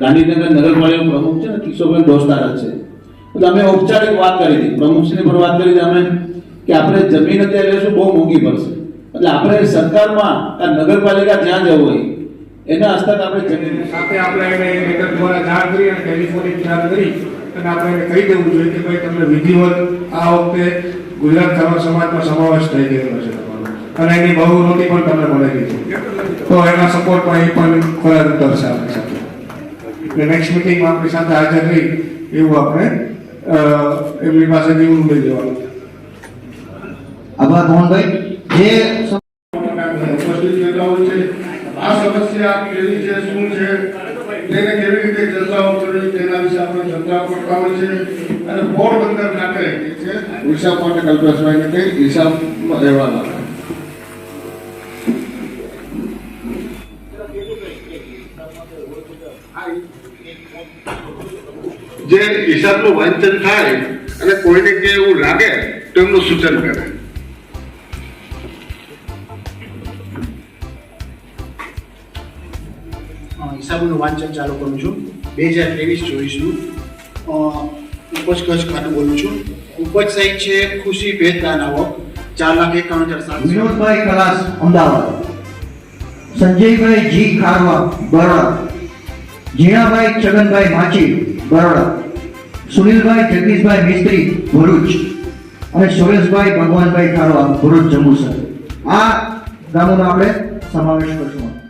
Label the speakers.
Speaker 1: ગાંધીનગર નગરપાલિકા પ્રમુખ છે ને, કિશોરભાઈ દોસ્તારા છે. એટલે અમે ઔપચારિક વાત કરી હતી. પ્રમુખશ્રીની પણ વાત કરી અમે કે આપણે જમીન અત્યારે લેશું બહુ મોંઘી પડશે. એટલે આપણે સરકારમાં આ નગરપાલિકા જ્યાં જવું હોય, એના હસ્તક આપણે જમીન
Speaker 2: સાથે આપણે એને નગર દ્વારા જાણ કરી અને ટેલિફોનિક જાણ કરી અને આપણે એને કહી દેવું જોઈએ કે ભાઈ તમને વિધિવત આ વખતે ગુજરાત સમાજમાં સમાવેશ થઈ ગયેલો છે. અને એની બહુમતી પણ તમને મળેલી છે. તો એના સપોર્ટમાં એ પણ ખોરાક દર્શાવે છે. સાથે એટલે નેક્સ્ટ મિટિંગમાં આપણી સાથે હાજર રહી એવું આપણે એમની પાસે નિવડું લઈ જવાનું
Speaker 3: આભાર મોહનભાઈ. જે
Speaker 4: ઉપસ્થિત નેતાઓ છે આ સમસ્યા કેવી છે શું છે તેને કેવી રીતે ચર્ચાઓ કરવી તેના વિશે આપણે ચર્ચા કરતા હોય છે. અને પોરબંદર ખાતે છે હિસાબ માટે કલ્પેશભાઈને કઈ હિસાબમાં રહેવાના જે હિસાબનું વાંચન થાય અને કોઈને કે એવું લાગે તો એમનું સૂચન કરે.
Speaker 5: હિસાબનું વાંચન ચાલુ કરું છું. બે હજાર ત્રેવીસ ચોવીસનું. ઉપજ કચ્છ ખાતું બોલું છું. ઉપજ સાઈડ છે ખુશી ભેદદાન આવક ચાર લાખ એકાવન હજાર સાતસો.
Speaker 3: વિનોદભાઈ કલાસ અમદાવાદ. સંજયભાઈ જી ખારવા, બરોડા. ઝીણાભાઈ છગનભાઈ માછી બરોડા. સુનિલભાઈ જગદીશભાઈ મિસ્ત્રી, ભરૂચ. અને સુરેશભાઈ ભગવાનભાઈ ખારવા, ભરૂચ જંબુસર. આ ગામોનો આપણે સમાવેશ કરશું.